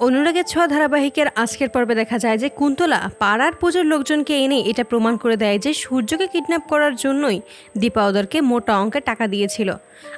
অনুরাগের ছোঁয়া ধারাবাহিকের আজকের পর্বে দেখা যায় যে কুন্তলা পাড়ার পুজোর লোকজনকে এনে এটা প্রমাণ করে দেয় যে সূর্যকে কিডন্যাপ করার জন্যই দীপা ওদেরকে মোটা অঙ্কে টাকা দিয়েছিল।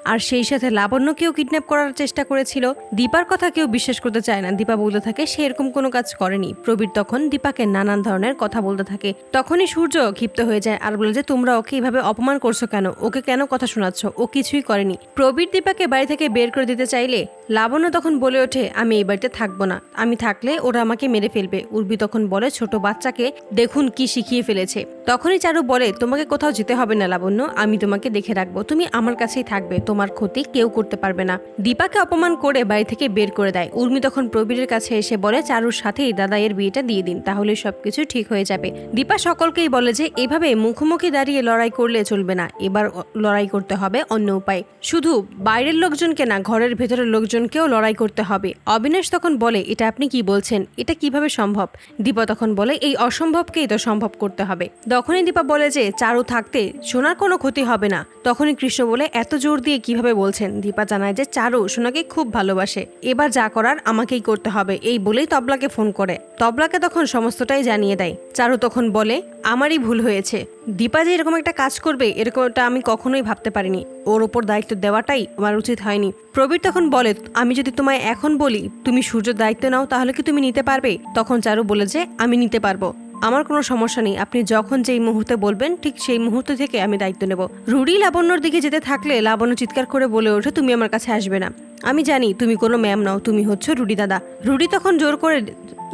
আর সেই সাথে লাবণ্যকেও কিডন্যাপ করার চেষ্টা করেছিল। দীপার কথা কেউ বিশ্বাস করতে চায় না। দীপা বলতে থাকে, সে এরকম কোনো কাজ করেনি। প্রবীর তখন দীপাকে নানান ধরনের কথা বলতে থাকে। তখনই সূর্য ক্ষিপ্ত হয়ে যায় আর বলে যে, তোমরা ওকে এইভাবে অপমান করছ কেন? ওকে কেন কথা শোনাচ্ছ? ও কিছুই করেনি। প্রবীর দীপাকে বাড়ি থেকে বের করে দিতে চাইলে লাবণ্য তখন বলে ওঠে, আমি এই বাড়িতে থাকব না। আমি থাকলে ওরা আমাকে মেরে ফেলবে। উর্বি তখন বলে, ছোট বাচ্চাকে দেখুন কি শিখিয়ে ফেলেছে। তখনই চারু বলে, তোমাকে কোথাও যেতে হবে না লাবণ্য, আমি তোমাকে দেখে রাখব। তুমি আমার কাছেই থাকবে, তোমার ক্ষতি কেউ করতে পারবে না। দীপাকে অপমান করে বাড়ি থেকে বের করে দেয়। উর্মি তখন প্রবীরের কাছে এসে বলে, চারুর সাথেই দাদাইয়ের বিয়েটা দিয়ে দিন, তাহলে সবকিছু ঠিক হয়ে যাবে। দীপা সকলকেই বলে যে, এভাবে মুখোমুখি দাঁড়িয়ে লড়াই করলে চলবে না। এবার লড়াই করতে হবে অন্য উপায়। শুধু বাইরের লোকজনকে না, ঘরের ভেতরের লোকজনকেও লড়াই করতে হবে। অবিনাশ তখন বলে এটা আপনি কি বলছেন? এটা কীভাবে সম্ভব? দীপা তখন বলে, এই অসম্ভবকেই তো সম্ভব করতে হবে। তখনই দীপা বলে যে, চারু থাকতে সোনার কোনো ক্ষতি হবে না। তখনই কৃষ্ণ বলে, এত জোর দিয়ে কীভাবে বলছেন? দীপা জানায় যে, চারু সোনাকে খুব ভালোবাসে। এবার যা করার আমাকেই করতে হবে। এই বলেই তবলাকে ফোন করে। তবলাকে তখন সমস্তটাই জানিয়ে দেয়। চারু তখন বলে আমারই ভুল হয়েছে। দীপা যে এরকম একটা কাজ করবে, এরকমটা আমি কখনোই ভাবতে পারিনি। ওর ওপর দায়িত্ব দেওয়াটাই আমার উচিত হয়নি। প্রবীর তখন বলে, আমি যদি তোমায় এখন বলি, তুমি সূর্যের দায়িত্ব নাও, তাহলে কি তুমি নিতে পারবে? তখন চারু বলে যে, আমি নিতে পারব। আমার কোনো সমস্যা নেই। আপনি যখন যেই মুহূর্তে বলবেন, ঠিক সেই মুহূর্ত থেকে আমি দায়িত্ব নেব। রুডি লাবণ্যর দিকে যেতে থাকলে লাবণ্য চিৎকার করে বলে ওঠে, তুমি আমার কাছে আসবে না। আমি জানি তুমি কোনো ম্যাম নাও, তুমি হচ্ছ রুডি দাদা। রুডি তখন জোর করে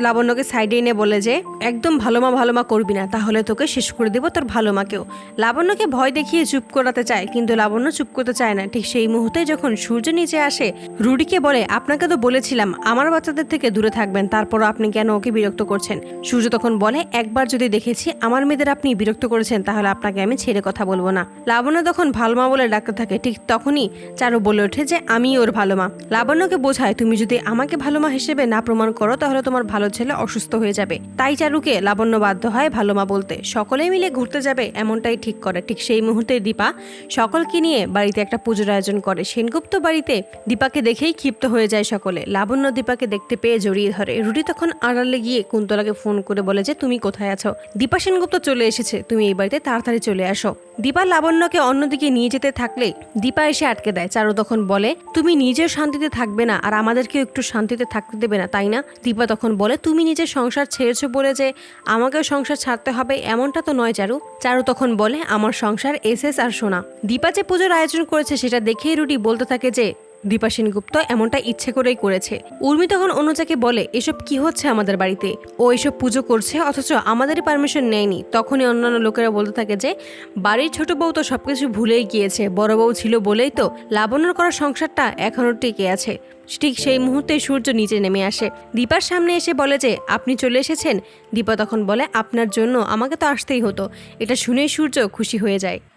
লাবণ্যকে সাইডে এনে বলে যে, একদম ভালো মা ভালো মা করবি না, তাহলে তোকে শেষ করে দেবো তোর ভালো মাকেও। লাবণ্যকে ভয় দেখিয়ে চুপ করাতে চায়, কিন্তু লাবণ্য চুপ করতে চায় না। ঠিক সেই মুহূর্তে যখন সূর্য নিচে আসে, রুডিকে বলে, আপনাকে তো বলেছিলাম, আমার বাচ্চাদের থেকে দূরে থাকবেন তারপরও আপনি কেন ওকে বিরক্ত করছেন? সূর্য তখন বলে, একবার যদি দেখেছি আমার মেয়েদের আপনি বিরক্ত করেছেন, তাহলে আপনাকে আমি ছেড়ে কথা বলব না। লাবণ্য তখন ভালো মা বলে ডাকতে থাকে, ঠিক তখনই চারু বলে ওঠে যে, আমি ওর ভালো মা। লাবণ্যকে বোঝায়, তুমি যদি আমাকে ভালো মা হিসেবে না প্রমাণ করো, তাহলে তোমার ভালো ছেলে অসুস্থ হয়ে যাবে। তাই চারুকে লাবণ্য বাধ্য হয় ভালো মা বলতে। সকলেই মিলে ঘুরতে যাবে, এমনটাই ঠিক করে। ঠিক সেই মুহূর্তে দীপা সকলকে নিয়ে বাড়িতে একটা পুজোর আয়োজন করে। সেনগুপ্ত বাড়িতে দীপাকে দেখেই ক্ষিপ্ত হয়ে যায় সকলে। লাবণ্য দীপাকে দেখতে পেয়ে জড়িয়ে ধরে। রুটি তখন আড়ালে গিয়ে কুন্তলাকে ফোন করে বলে যে, তুমি কোথায় আছো? দীপা সেনগুপ্ত চলে এসেছে, তুমি এই বাড়িতে তাড়াতাড়ি চলে আসো। দীপা লাবণ্যকে অন্যদিকে নিয়ে যেতে থাকলে দীপা এসে আটকে দেয়। চারু তখন বলে, তুমি নিজেও শান্তিতে থাকবে না আর আমাদেরকেও একটু শান্তিতে থাকতে দেবে না, তাই না? দীপা তখন বলে, তুমি নিজের সংসার ছেড়েছো বলে যে আমাকেও সংসার ছাড়তে হবে এমনটা তো নয়, চারু। চারু তখন বলে, আমার সংসার এস এস আর সোনা। দীপা যে পুজোর আয়োজন করেছে সেটা দেখেই রুটি বলতে থাকে যে দীপা সেনগুপ্ত এমনটা ইচ্ছে করেই করেছে। উর্মি তখন অনুজাকে বলে, এসব কি হচ্ছে আমাদের বাড়িতে? ও এসব পুজো করছে, অথচ আমাদেরই পারমিশন নেয়নি। তখনই অন্যান্য লোকেরা বলতে থাকে যে, বাড়ির ছোট বউ তো সবকিছু ভুলেই গিয়েছে, বড় বউ ছিল বলেই তো লাবণ্যর করা সংসারটা এখনও টিকে আছে। ঠিক সেই মুহূর্তে সূর্য নিচে নেমে আসে। দীপার সামনে এসে বলে যে, আপনি চলে এসেছেন? দীপা তখন বলে, আপনার জন্য, আমাকে তো আসতেই হতো। এটা শুনেই সূর্য খুশি হয়ে যায়।